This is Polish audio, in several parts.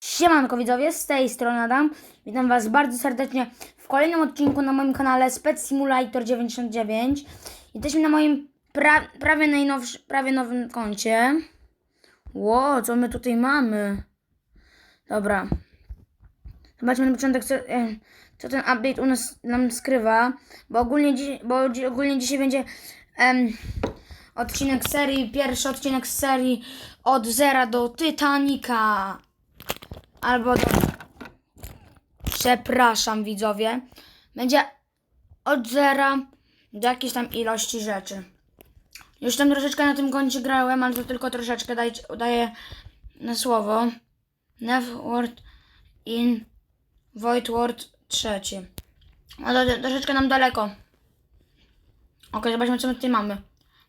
Siemanko widzowie, z tej strony Adam. Witam Was bardzo serdecznie w kolejnym odcinku na moim kanale Spec Simulator 99. Jesteśmy na moim pra prawie najnowszym, prawie nowym koncie. Ło, co my tutaj mamy? Dobra. Zobaczmy na początek, co, e, co ten update u nas nam skrywa. Bo ogólnie, bo dzi ogólnie dzisiaj będzie em, odcinek serii, pierwszy odcinek serii od zera do Titanica. Albo do... Przepraszam widzowie. Będzie od zera do jakiejś tam ilości rzeczy. Już tam troszeczkę na tym koncie grałem, ale to tylko troszeczkę dajcie, daję na słowo. Nevword in Voidward trzeci. A to troszeczkę nam daleko. Ok, zobaczmy co my tutaj mamy.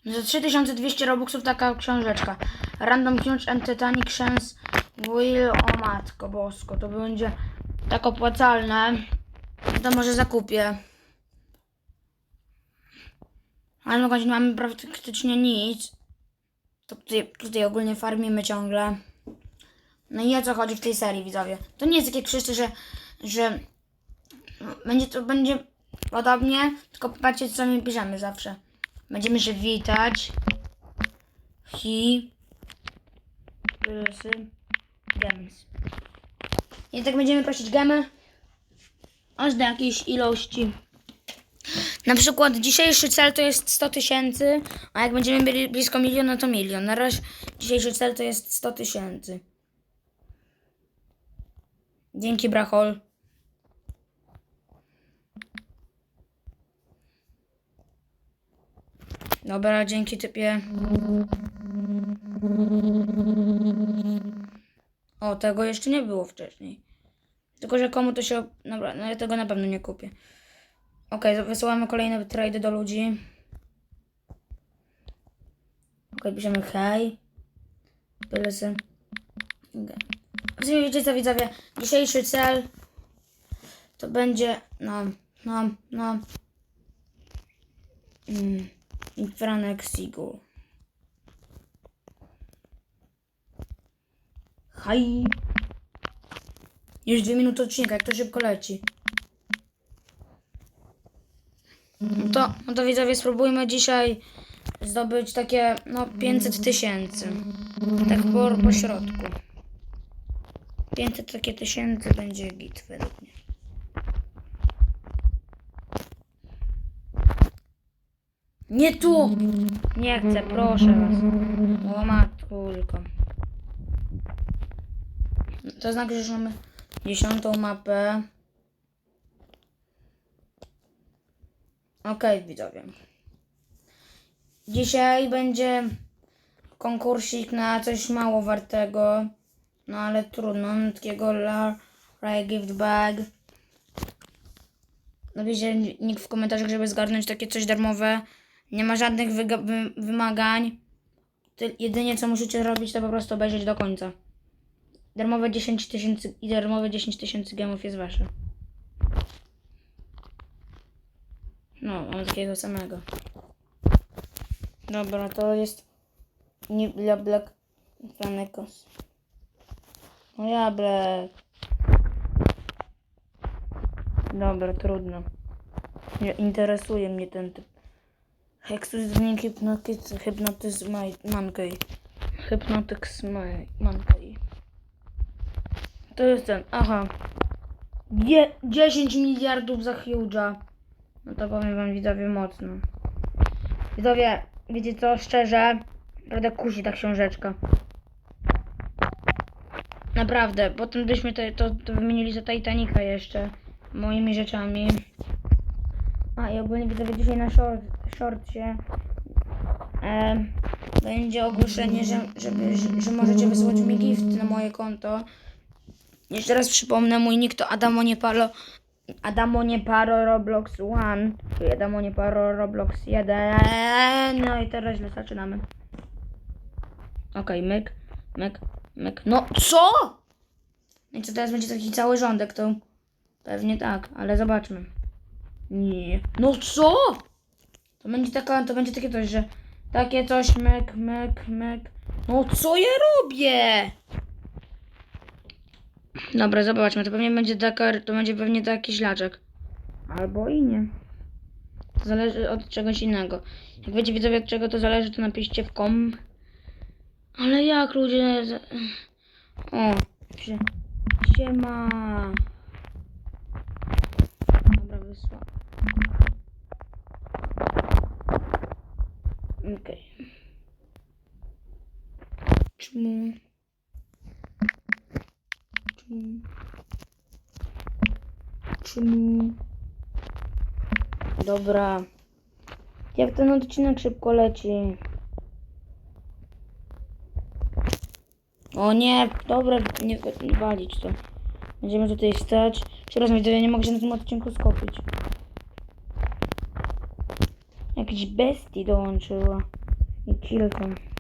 Za 3200 robuxów taka książeczka. Random Huge and Titanic Chance Will, o matko bosko, to będzie tak opłacalne. To może zakupię. Ale na razie nie mamy praktycznie nic. To tutaj, tutaj ogólnie farmimy ciągle. No i o co chodzi w tej serii, widzowie? To nie jest takie krzyczy, że, że będzie to będzie podobnie, tylko popatrzcie co my piszemy zawsze. Będziemy się witać. Hi. Plusy. Gems. I tak będziemy prosić gemy aż do jakiejś ilości. Na przykład dzisiejszy cel to jest 100 tysięcy, a jak będziemy byli blisko miliona, to milion. Na razie dzisiejszy cel to jest 100 tysięcy. Dzięki, Brachol. Dobra, dzięki typie. O, tego jeszcze nie było wcześniej. Tylko, że komu to się... Dobra, no ja tego na pewno nie kupię. Okej, wysyłamy kolejne trady do ludzi. Okej, piszemy hej. Bylesy. Okay. Wiecie co widzowie, dzisiejszy cel to będzie no, no, no mm, Infranek Seagull. Haj. Już dwie minuty odcinka, jak to szybko leci. No to, no to widzowie, spróbujmy dzisiaj zdobyć takie, no, 500 tysięcy. Tak po, po środku. 500 takie tysięcy będzie git według mnie. Nie tu! Nie chcę, proszę was. O matkulko. To znaczy, że mamy dziesiątą mapę. Okej, widzowie. Dzisiaj będzie konkursik na coś mało wartego. No ale trudno, no, takiego Lara Gift Bag. Napiszcie nikt w komentarzach, żeby zgarnąć takie coś darmowe. Nie ma żadnych wymagań. Ty- jedynie co musicie robić, to po prostu obejrzeć do końca. Darmowe 10 tysięcy i darmowe 10 tysięcy gemów jest wasze. No, mam takiego samego. Dobra, to jest nie dla Black Franekos. No ja Black. Dobra, trudno. Nie interesuje mnie ten typ. Ekskluzywnie hipnotyz, hypnotyzm monkey. Hypnotyx my- monkey. To jest ten, aha. Je, 10 miliardów za Huge'a. No to powiem wam widzowie mocno. Widzowie, wiecie co, szczerze, naprawdę kusi ta książeczka. Naprawdę, potem byśmy to, to, to wymienili za Titanica jeszcze moimi rzeczami. A i ogólnie widzowie dzisiaj na short, shortcie e, będzie ogłoszenie, że, żeby, że, że możecie wysłać mi gift na moje konto. Jeszcze raz przypomnę, mój nick to Adamo Niepalo Adamo Nieparo Roblox 1 czyli Adamo Nieparo Roblox 1 No i teraz źle zaczynamy. Okej, myk, myk, myk. No co? No I co teraz będzie taki cały rządek to pewnie tak, ale zobaczmy. Nie. No co? To będzie taka, to będzie takie coś, że takie coś, myk, myk, myk. No co ja robię? Dobra, zobaczmy, to pewnie będzie Dakar, to będzie pewnie taki ślaczek. Albo i nie. To zależy od czegoś innego. Jak wiecie widzowie od czego to zależy, to napiszcie w kom. Ale jak ludzie... O, się... Siema. Dobra, wysła. Okej. Czemu? Czemu? Czemu? Dobra. Jak ten odcinek szybko leci. O nie, dobra, nie, nie walić to. Będziemy tutaj stać. Przepraszam, widzowie, nie mogę się na tym odcinku skupić. Jakiś bestii dołączyła. I kilka.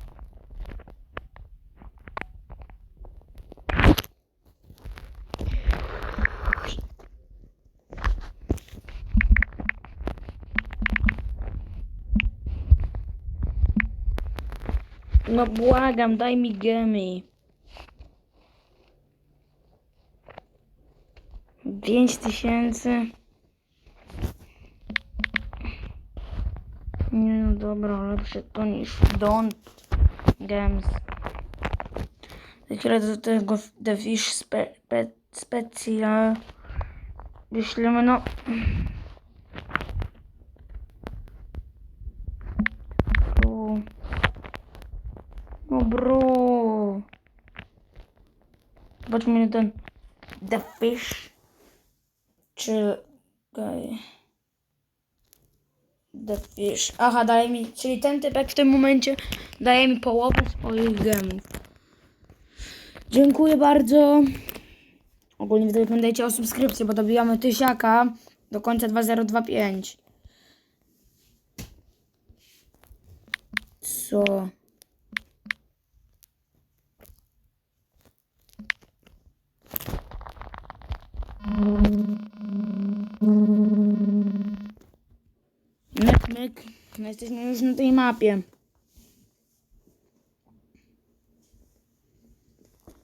No błagam, daj mi gemy. Pięć tysięcy. Nie no dobra, lepsze to niż don't games. Za chwilę do tego The Fish spe, pe, Special wyślemy no. Bro. No bro. Zobaczmy ten The Fish. Czy... The Fish. Aha, daje mi... Czyli ten typek w tym momencie daje mi połowę swoich gemów. Dziękuję bardzo. Ogólnie widzowie pamiętajcie o subskrypcji, bo dobijamy tysiaka do końca 2025. Co? My jesteśmy już na tej mapie.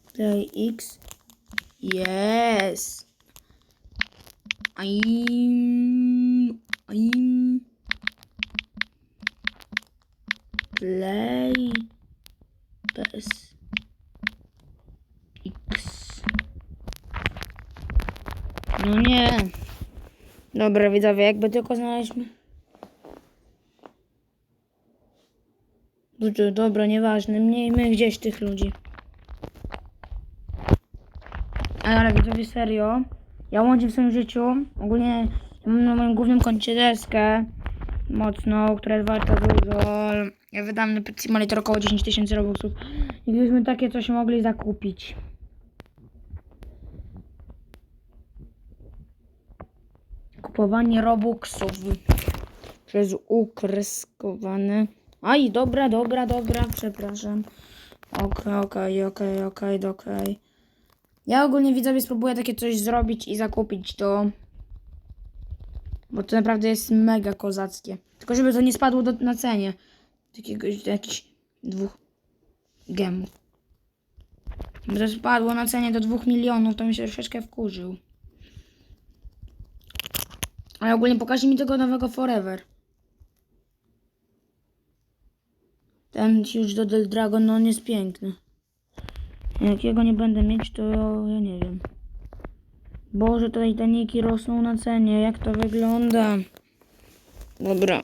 Tutaj X. Yes. I'm. I'm. Play. PS. X. No nie. Dobra, widzowie, jakby tylko znaleźliśmy. Dobra, nieważne. Miejmy gdzieś tych ludzi. Ale widzowie, serio. Ja łączę w swoim życiu. Ogólnie mam na moim głównym koncie deskę. Mocno, która jest warta dużo. Ja wydam na Pet Simulator około 10 tysięcy robuxów. I gdybyśmy takie coś mogli zakupić. Kupowanie robuxów. Przez ukreskowane. Aj, dobra, dobra, dobra, przepraszam. Okej, okej, okej, okej, okej. Ja ogólnie widzowie spróbuję takie coś zrobić i zakupić to. Bo to naprawdę jest mega kozackie. Tylko żeby to nie spadło do, na cenie. Takiegoś, do jakichś dwóch gemów. Gdyby to spadło na cenie do dwóch milionów, to mi się troszeczkę wkurzył. Ale ogólnie pokażcie mi tego nowego Forever. Ten Huge Doodle Dragon, no on jest piękny. Jak jego nie będę mieć, to ja nie wiem. Boże, te Titaniki rosną na cenie. Jak to wygląda? Dobra.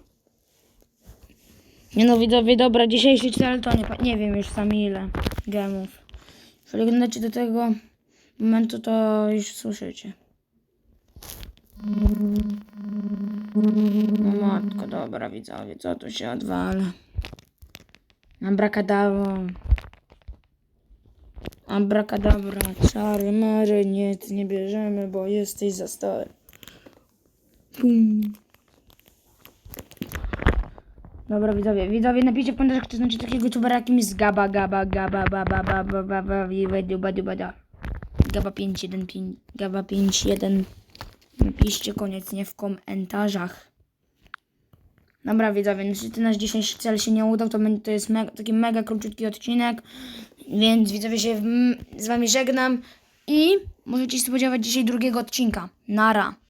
Nie no, widzowie, dobra, dzisiejszy cel to nie, nie wiem już sami ile gemów. Jeżeli oglądacie do tego momentu, to już słyszycie. No matko, dobra, widzowie, co tu się odwala? Abracadabra. Abracadabra, czary, mary, nic nie bierzemy, bo jesteś za stary. Pum. Dobra, widzowie, widzowie, napiszcie w komentarzach, czy znacie takiego youtubera jakimś z Gaba, Gaba, Gaba, Baba, Baba, Baba, Baba, Duba, Duba, da. Gaba 515, Gaba 51. Napiszcie koniecznie w komentarzach. Dobra, widzowie, niestety nasz dzisiejszy cel się nie udał, to, to jest mega, taki mega króciutki odcinek, więc widzowie się z wami żegnam i możecie się spodziewać dzisiaj drugiego odcinka. Nara.